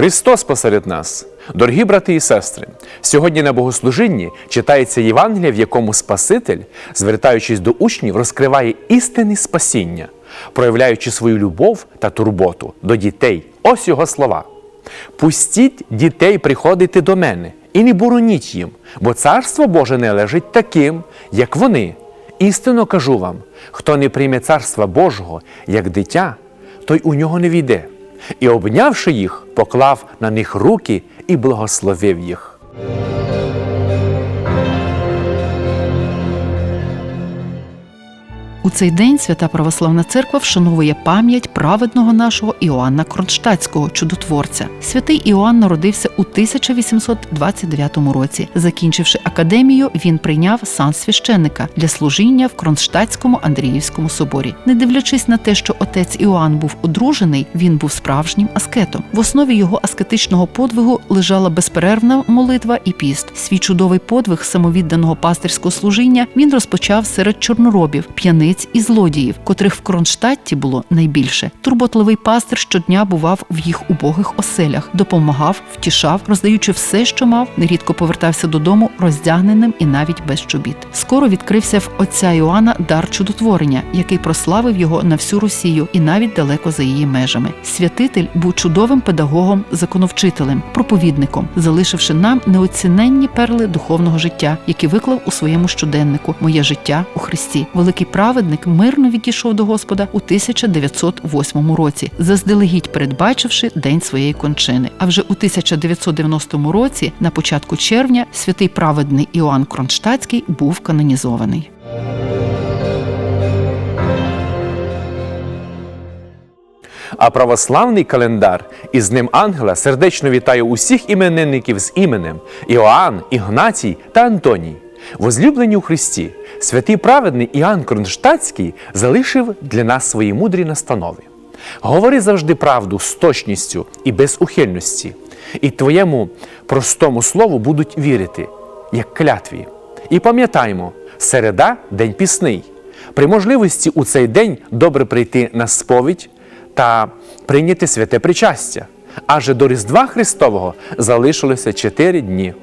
Христос посеред нас, дорогі брати і сестри, сьогодні на богослужінні читається Євангелія, в якому Спаситель, звертаючись до учнів, розкриває істини спасіння, проявляючи свою любов та турботу до дітей. Ось його слова. Пустіть дітей приходити до мене і не бороніть їм, бо царство Боже не лежить таким, як вони. Істинно кажу вам: хто не прийме царства Божого як дитя, той у нього не війде. І, обнявши їх, поклав на них руки і благословив їх. Цей день свята православна церква вшановує пам'ять праведного нашого Іоанна Кронштадтського чудотворця. Святий Іоанн народився у 1829 році. Закінчивши академію, він прийняв сан священника для служіння в Кронштадтському Андріївському соборі. Не дивлячись на те, що отець Іоанн був одружений, він був справжнім аскетом. В основі його аскетичного подвигу лежала безперервна молитва і піст. Свій чудовий подвиг самовідданого пастирського служіння він розпочав серед чорноробів, п'яниць і злодіїв, котрих в Кронштадті було найбільше. Турботливий пастир щодня бував в їх убогих оселях, допомагав, втішав, роздаючи все, що мав, нерідко повертався додому роздягненим і навіть без чобіт. Скоро відкрився в отця Іоанна дар чудотворення, який прославив його на всю Росію і навіть далеко за її межами. Святитель був чудовим педагогом, законовчителем, проповідником, залишивши нам неоціненні перли духовного життя, які виклав у своєму щоденнику Моє життя у Христі. Великий праведник мирно відійшов до Господа у 1908 році, заздалегідь передбачивши день своєї кончини. А вже у 1990 році, на початку червня, святий праведний Іоанн Кронштадтський був канонізований. А православний календар із ним ангела сердечно вітає усіх іменинників з іменем Іоанн, Ігнатій та Антоній. Возлюблені у Христі, святий праведний Іоанн Кронштадтський залишив для нас свої мудрі настанови. Говори завжди правду з точністю і без ухильності, і твоєму простому слову будуть вірити, як клятві. І пам'ятаймо, середа день пісний. При можливості у цей день добре прийти на сповідь та прийняти святе причастя. Адже до Різдва Христового залишилося чотири дні.